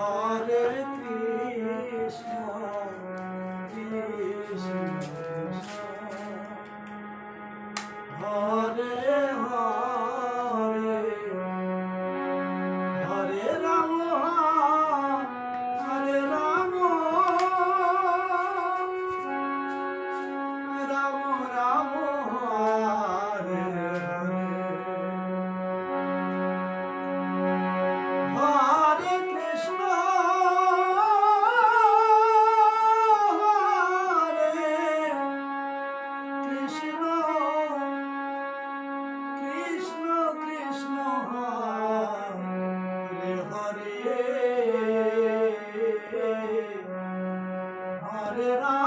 Hare Krishna Krishna. Hare Hare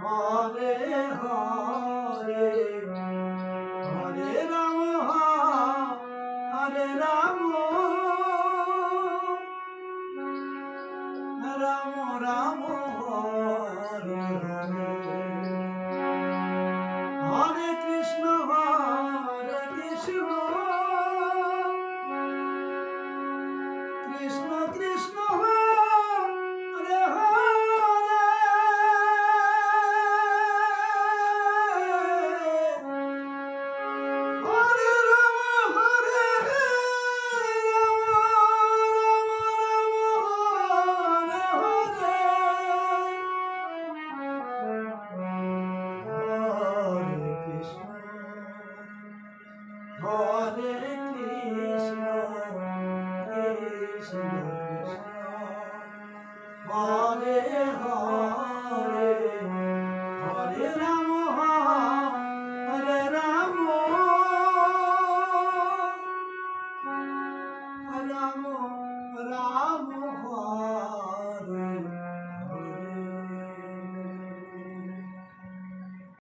Hare Hare Ram Ram Krishna Krishna Krishna Krishna. Bravo!